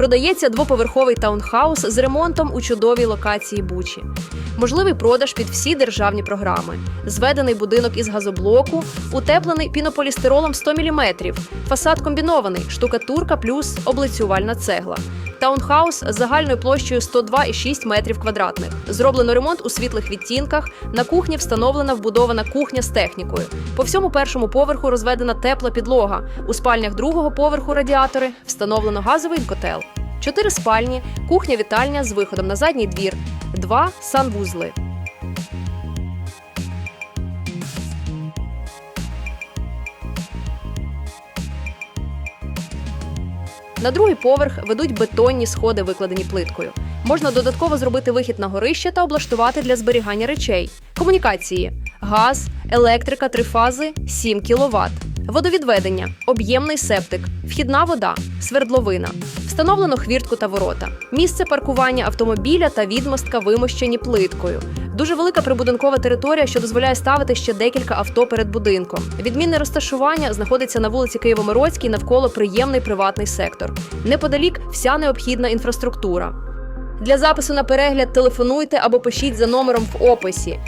Продається двоповерховий таунхаус з ремонтом у чудовій локації Бучі. Можливий продаж під всі державні програми. Зведений будинок із газоблоку, утеплений пінополістиролом 100 мм, фасад комбінований, штукатурка плюс облицювальна цегла. Таунхаус з загальною площею 102,6 метрів квадратних. Зроблено ремонт у світлих відтінках. На кухні встановлена вбудована кухня з технікою. По всьому першому поверху розведена тепла підлога. У спальнях другого поверху радіатори встановлено газовий котел. Чотири спальні, кухня-вітальня з виходом на задній двір, два санвузли. На другий поверх ведуть бетонні сходи, викладені плиткою. Можна додатково зробити вихід на горище та облаштувати для зберігання речей. Комунікації: газ, електрика, три фази 7 кВт. Водовідведення, об'ємний септик, вхідна вода, свердловина. Встановлено хвіртку та ворота. Місце паркування автомобіля та відмостка вимощені плиткою. Дуже велика прибудинкова територія, що дозволяє ставити ще декілька авто перед будинком. Відмінне розташування знаходиться на вулиці Києво-Мироцькій, навколо приємний приватний сектор. Неподалік вся необхідна інфраструктура. Для запису на перегляд телефонуйте або пишіть за номером в описі.